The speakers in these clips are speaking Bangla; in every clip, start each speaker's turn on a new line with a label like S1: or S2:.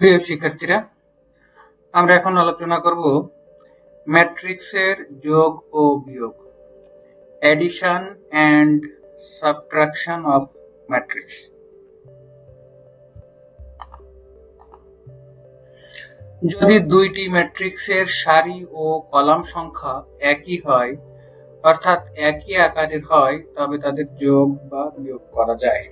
S1: প্রিয় শিক্ষার্থীরা, আমরা এখন আলোচনা করব ম্যাট্রিক্সের যোগ ও বিয়োগ addition and subtraction of matrix যদি দুইটি ম্যাট্রিক্সের সারি ও কলাম সংখ্যা একই হয়, অর্থাৎ একই আকারের হয়, তবে তাদের যোগ বা বিয়োগ করা যায়।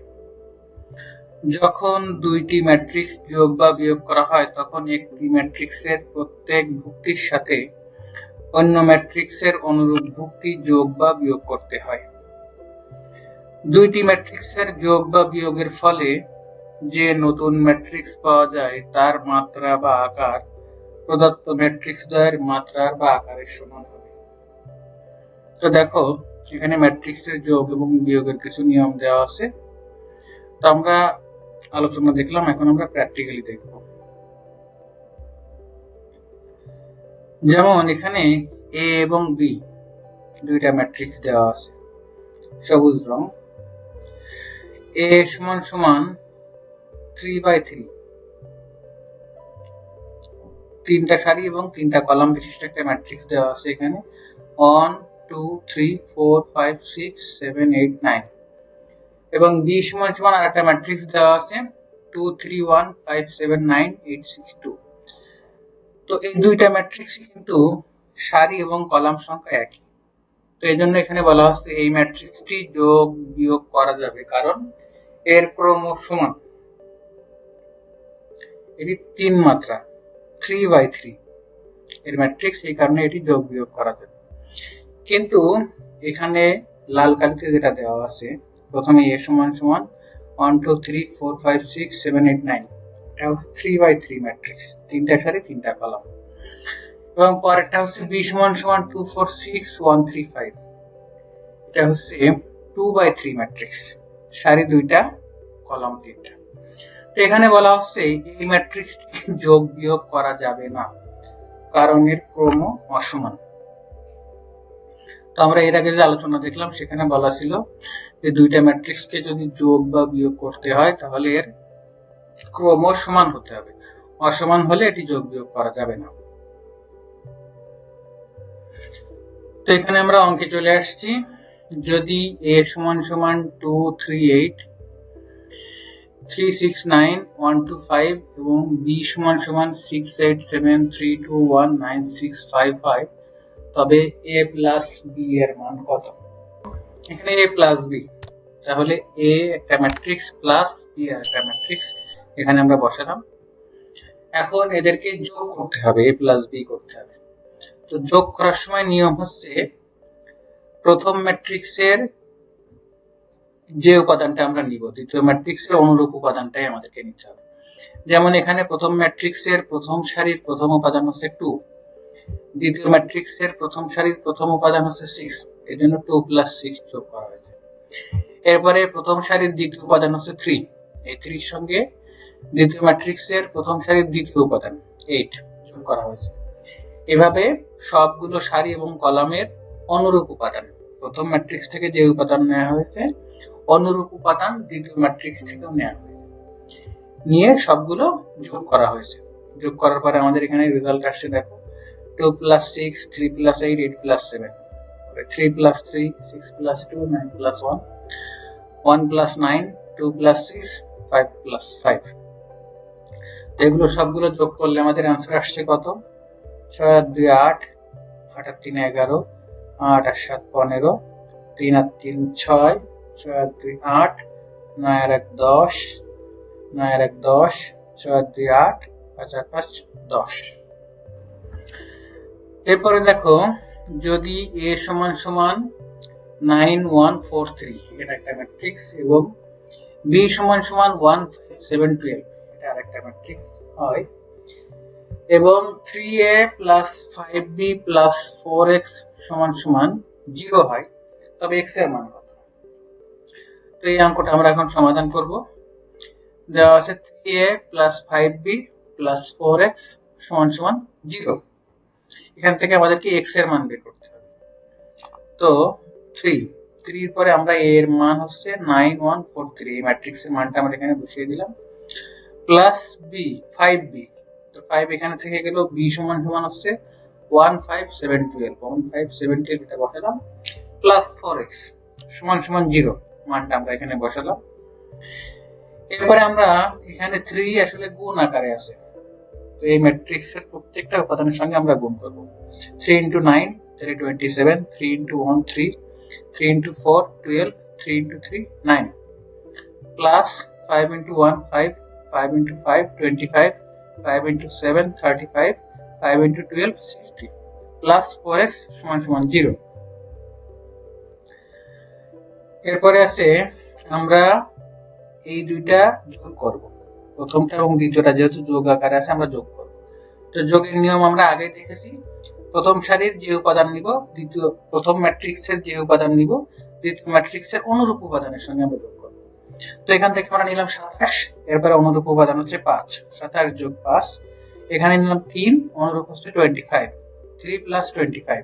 S1: যখন দুইটি ম্যাট্রিক্স যোগ বা বিয়োগ করা হয়, তখন একটি ম্যাট্রিক্সের প্রত্যেক ভুক্তির সাথে অন্য ম্যাট্রিক্সের অনুরূপ ভুক্তি যোগ বা বিয়োগ করতে হয়। দুইটি ম্যাট্রিক্সের যোগ বা বিয়োগের ফলে যে নতুন ম্যাট্রিক্স পাওয়া যায়, তার মাত্রা বা আকার প্রদত্ত ম্যাট্রিক্স দ্বয়ের মাত্রার বা আকারের সমান হবে। তো দেখো, এখানে ম্যাট্রিক্সের যোগ এবং বিয়োগের কিছু নিয়ম দেওয়া আছে। তো আমরা আলোচনা দেখলাম, এখন আমরা প্র্যাকটিক্যালি দেখব। যেমন এখানে এ এবং বি দুইটা ম্যাট্রিক্স দেওয়া আছে। সবুজ রং। এ সমান সমান থ্রি বাই থ্রি তিনটা সারি এবং তিনটা কলাম বিশিষ্ট একটা ম্যাট্রিক্স দেওয়া আছে এখানে। One two three four five six seven eight nine এবং বি সমান সমান আর একটা ম্যাট্রিক্স দেওয়া আছে two three one five seven nine eight six two তো এই দুইটা ম্যাট্রিক্স কিন্তু সারি এবং কলাম সংখ্যা একই। তো এই জন্য এখানে বলা হচ্ছে এই ম্যাট্রিক্সটি যোগ বিয়োগ করা যাবে, কারণ এর ক্রম সমান এটি তিন মাত্রা থ্রি বাই থ্রি এর ম্যাট্রিক্স এই কারণে এটি যোগ বিয়োগ করা যাবে। কিন্তু এখানে লাল কালিতে যেটা দেওয়া আছে প্রথমে এ সমান সমান one two three four five six seven eight nine এটা হচ্ছে থ্রি বাই থ্রি ম্যাট্রিক্স তিনটা সারি, তিনটা কলাম এবং পরেরটা হচ্ছে বি সমান সমান two four six one three five এটা হচ্ছে টু বাই থ্রি ম্যাট্রিক্স সারি দুইটা কলাম তিনটা। তো এখানে বলা হচ্ছে এই ম্যাট্রিক্স যোগ বিয়োগ করা যাবে না। কারণ এর ক্রম অসমান। তো আমরা এর আগে যে আলোচনা দেখলাম, সেখানে বলা ছিল যে দুইটা ম্যাট্রিক্সকে যদি যোগ বা বিয়োগ করতে হয়, তাহলে এর ক্রম সমান হতে হবে। অসমান হলে এটি যোগ বিয়োগ করা যাবে না। তো এখানে আমরা অঙ্কে চলে আসছি। যদি এ সমান সমান two three eight three six nine one two five এবং বি সমান সমান six eight seven three two one nine six five five তবে এ প্লাস বি এর মান কত? এখানে এ প্লাস বি তাহলে এ একটা ম্যাট্রিক্স প্লাস বি একটা ম্যাট্রিক্স এখানে আমরা বসালাম। এখন এদেরকে যোগ করতে হবে এ প্লাস বি করতে হবে। তো যোগ করার সময় নিয়ম হচ্ছে, প্রথম ম্যাট্রিক্সের যে উপাদানটা আমরা নিব, দ্বিতীয় ম্যাট্রিক্সের অনুরূপ উপাদানটাই আমাদেরকে নিতে হবে। যেমন এখানে প্রথম ম্যাট্রিক্সের প্রথম সারির প্রথম উপাদান হচ্ছে টু দ্বিতীয় ম্যাট্রিক্সের প্রথম সারির প্রথম উপাদান হচ্ছে সিক্স এই জন্য টু প্লাস সিক্স যোগ করা হয়েছে। এরপরে প্রথম সারির দ্বিতীয় উপাদান হচ্ছে থ্রি এই থ্রির সঙ্গে দ্বিতীয় ম্যাট্রিক্সের প্রথম সারির দ্বিতীয় উপাদান এইট যোগ করা হয়েছে। এভাবে সবগুলো সারি এবং কলামের অনুরূপ উপাদান, প্রথম ম্যাট্রিক্স থেকে যে উপাদান নেওয়া হয়েছে, অনুরূপ উপাদান দ্বিতীয় ম্যাট্রিক্স থেকেও নেওয়া হয়েছে। নিয়ে সবগুলো যোগ করা হয়েছে। যোগ করার পরে আমাদের এখানে রেজাল্ট আসছে, দেখো। Two plus six three plus eight eight plus seven three plus three six plus two nine plus one one plus nine two plus six five plus five এগুলো সবগুলো যোগ করলে আমাদের অ্যান্সার আসছে কত? ছয় আর দুই আট আট আর তিন এগারো, আট আর সাত পনেরো, তিন আর তিন ছয় ছয় আর দুই আট, নয় আর এক দশ, নয় আর এক দশ, ছয় আর দুই আট, পাঁচ আর পাঁচ দশ। এরপরে দেখো, যদি এ সমান সমান নাইন ওয়ান ফোর থ্রি এটা একটা ম্যাট্রিক্স এবং বি সমান সমান ওয়ান সেভেন টুয়েলভ এটা আরেকটা ম্যাট্রিক্স হয়। এবং three A plus five B plus four X সমান সমান জিরো হয়। তবে এক্সের মান কত? তো এই অঙ্কটা আমরা এখন সমাধান করব। দেওয়া আছে three A plus five B plus four X সমান সমান জিরো এখান থেকে আমাদেরকে এক্সের মান বের করতে হবে। তো থ্রি থ্রির পরে আমরা এর মান হচ্ছে নাইন ওয়ান ফোর থ্রি এই ম্যাট্রিক্সের মানটা আমরা এখানে বসিয়ে দিলাম। প্লাস বি ফাইভ বি তো ফাইভ এখানে থেকে গেল বি সমান সমান হচ্ছে one five seven twelve one five seven twelve এটা বসালাম। প্লাস ফোর এক্স সমান সমান জিরো মানটা আমরা এখানে বসালাম। এরপরে আমরা এখানে থ্রি আসলে গুণ আকারে আছে। তো এই ম্যাট্রিক্সের প্রত্যেকটা উপাদানের সঙ্গে আমরা গুণ করব। থ্রি ইন্টু নাইন তাহলে twenty seven three into one three three into four twelve three into three nine plus five into one five five into five twenty five five into seven thirty five five into twelve sixty plus four X সমান সমান জিরো এরপরে আছে আমরা এই দুইটা যোগ করব। প্রথমটা এবং দ্বিতীয়টা যেহেতু যোগ আকারে আছে, আমরা যোগ করব। তো যোগের নিয়ম আমরা আগে দেখেছি। প্রথম সারির যে উপাদান নিব, দ্বিতীয়, প্রথম ম্যাট্রিক্সের যে উপাদান নিব, দ্বিতীয় ম্যাট্রিক্সের অনুরূপ উপাদানের সঙ্গে আমরা যোগ করব। তো এখান থেকে আমরা নিলাম সাতাশ, এরপরে অনুরূপ উপাদান হচ্ছে পাঁচ। সাতাশ যোগ পাঁচ, এখানে নিলাম তিন, অনুরূপ হচ্ছে twenty five three plus twenty five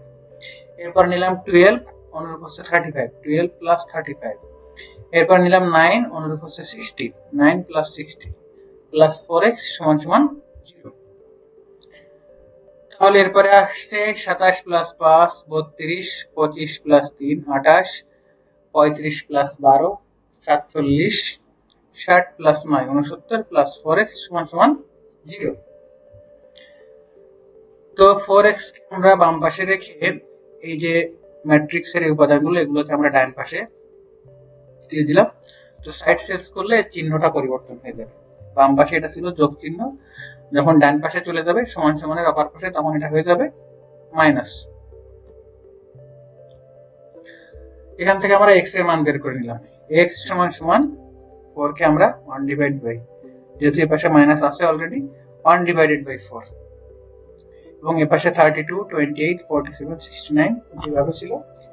S1: এরপর নিলাম টুয়েলভ অনুরূপ হচ্ছে thirty five twelve plus thirty five এরপর নিলাম নাইন অনুরূপ হচ্ছে sixty nine plus sixty plus four X সমান সমান জিরো তাহলে এরপরে আসছে সাতাশ প্লাস পাঁচ, বত্রিশ, পঁচিশ প্লাস তিন, আঠাশ, পঁয়ত্রিশ প্লাস বারো, সাতচল্লিশ, ষাট প্লাস নয় উনসত্তর প্লাস ফোর এক্স সমান সমান জিরো তো ফোর এক্স আমরা বাম পাশে রেখে এই যে ম্যাট্রিক্সের এই উপাদানগুলো, এগুলোকে আমরা ডান পাশে দিয়ে দিলাম। তো সাইড সেলস করলে চিহ্নটা পরিবর্তন হয়ে যাবে। বাম পাশে এটা ছিল যোগ চিহ্ন। যখন ডান পাশে চলে যাবে, সমান সমানের অপার পাশে, তখন এটা হয়ে যাবে মাইনাস এখান থেকে আমরা এক্সের মান বের করে নিলাম। এক্স সমান সমান ফোর কে আমরা ওয়ান ডিভাইড বাই যেহেতু এ পাশে মাইনাস আছে already one divided by four এবং এ পাশে thirty two twenty eight forty seven sixty nine যেভাবে ছিল,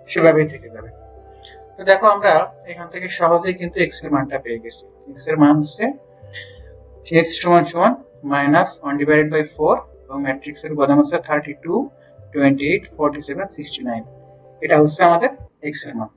S1: সেভাবেই থেকে যাবে। তো দেখো আমরা এখান থেকে সহজেই কিন্তু এক্সের মানটা পেয়ে গেছি। এক্সের মান হচ্ছে এক্স সমান সমান minus one divided by four এবং ম্যাট্রিক্স এর উপাদান হচ্ছে thirty two twenty eight forty seven sixty nine এটা হচ্ছে আমাদের এক্সের মান।